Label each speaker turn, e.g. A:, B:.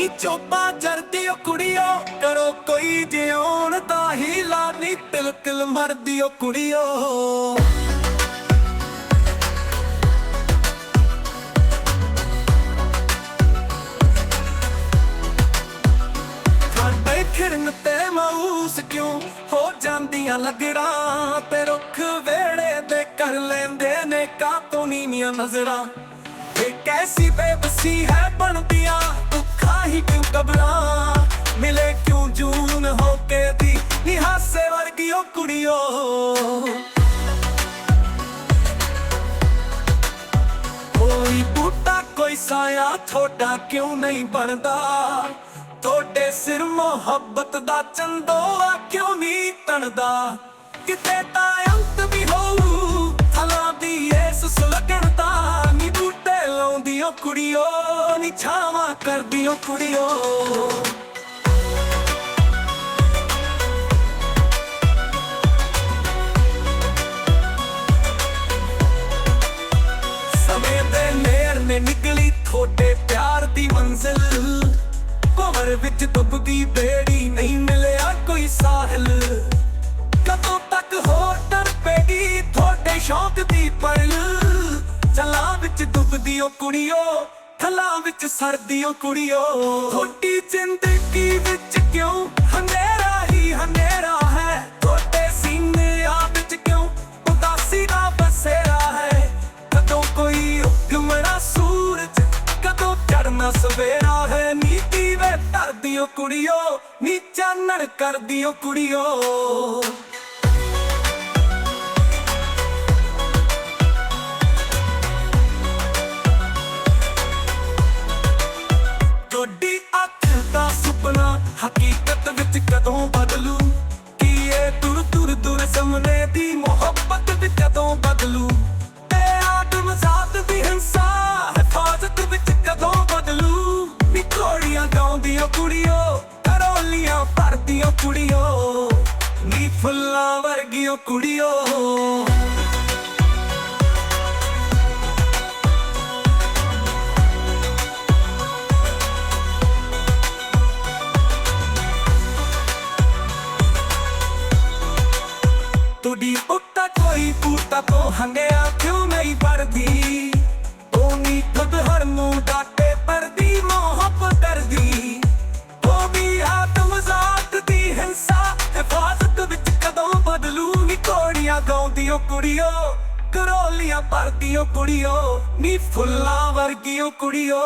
A: ਨੀ ਚੋਪਾ ਜਰਦੀਓ ਕੁੜੀਓ। ਕਰੋ ਕੋਈ ਜਿਉਣ ਦਾ ਹੀਲਾ ਨੀ ਤਿਲ ਤਿਲ ਮਰਦੀਓ ਕੁੜੀਓ। ਸਾਡੇ ਖਿਰਨ ਤੇ ਮਾਊਸ ਕਿਉਂ ਹੋ ਜਾਂਦੀਆਂ ਲੱਗੜਾਂ? ਤੇ ਰੁੱਖ ਵੇੜੇ ਤੇ ਕਰ ਲੈਂਦੇ ਨੇ ਕਾਤੋਂ ਨੀਵੀਆਂ ਨਜ਼ਰਾਂ। ਇਹ ਕੈਸੀ ਬੇਬਸੀ ਹੈ ਬਣਦੀਆਂ? ਦੁੱਖਾਂ ਕਿਉਂ ਕਬਰਾਂ ਮਿਲੇ ਕਿਉਂ ਜੂਨ ਹੋ ਕੇ ਦੀ? ਨਿਹਾਸੇ ਵਰਗੀ ਉਹ ਕੁੜੀਓ ਕੋਈ ਬੂਟਾ, ਕੋਈ ਸਾਇਆ ਥੋੜਾ ਕਿਉਂ ਨਹੀਂ ਬਣਦਾ? ਤੁਹਾਡੇ ਸਿਰ ਮੁਹੱਬਤ ਦਾ ਚੰਦੋਆ ਕਿਉਂ ਨਹੀਂ ਤਣਦਾ? ਕਿਤੇ ਤਾਂ ਅੰਤ ਵੀ ਹੋਊ, ਥਲਾਂ ਦੀ ਇਸ ਸੁਲਗਣ ਦਾ। ਨੀ ਬੂਟੇ ਲਾਉਂਦੀ ਓ। ਕੁੜੀਓ ਨੀ ਛਾਵਾਂ ਕਰਦੀ ਓ ਕੁੜੀਓ। ਸਮੇਂ ਦੇ ਨੇੜ ਨੇ ਨਿਕਲੀ ਥੋੜੇ ਪਿਆਰ ਦੀ ਮੰਜ਼ਿਲ। ਭਵਰ ਵਿੱਚ ਡੁੱਬਦੀ ਬੇੜੀ ਨਹੀਂ ਮਿਲਿਆ ਕੋਈ ਸਾਹਿਲ। ਕਦੋਂ ਤੱਕ ਹੋਰ ਤੜਪੇਗੀ ਥੋੜੇ ਸ਼ੌਕ ਦੀ ਪਰਲ। ਚਲਾਂ ਵਿੱਚ ਡੁੱਬਦੀ ਓ ਕੁੜੀਓ। ਥਲਾਂ ਵਿੱਚ ਸਰਦੀ ਕੁੜੀਓ ਥੋੜੀ ਜ਼ਿੰਦਗੀ ਵਿੱਚ ਕਿਉਂ? ਹਨੇਰਾ ਹੀ ਹਨੇਰਾ ਹੈ ਥੋੜੇ ਸੀਨੇ ਆ ਵਿੱਚ ਕਿਉਂ? ਉਦਾਸੀ ਦਾ ਬਸੇਰਾ ਹੈ, ਕਦੋਂ ਕੋਈ ਉਗਮਣਾ ਸੂਰਜ, ਕਦੋਂ ਚੜਨਾ ਸਵੇਰਾ ਹੈ। ਨੀਤੀ ਵੇ ਧਰਦੀ ਓ ਕੁੜੀਓ ਨੀ ਚਾਨਣ ਕਰਦੀ ਓ ਕੁੜੀਓ। ਕੁੜੀਓ, ਨੀ ਫੁੱਲਾਂ ਵਰਗੀਆਂ ਕੁੜੀਓ। ਤੁਹਾਡੀ ਉੱਤਾ ਕੋਈ ਪੂਤਾ ਤੋਂ ਹੰਗਿਆ ਕਿਉਂ ਨਹੀਂ ਪਰਦੀ ਉਹ ਨੀ ਖੁਦ ਹਰ ਨੂੰ ਡਾਟੇ ਕੋੜੀਆਂ ਗਾਉਂਦੀਆਂ ਕੁੜੀਓ ਕਰੋਲੀਆਂ ਭਰਦੀਆਂ ਕੁੜੀਓ ਨੀ ਫੁੱਲਾਂ ਵਰਗੀਓ ਕੁੜੀਓ।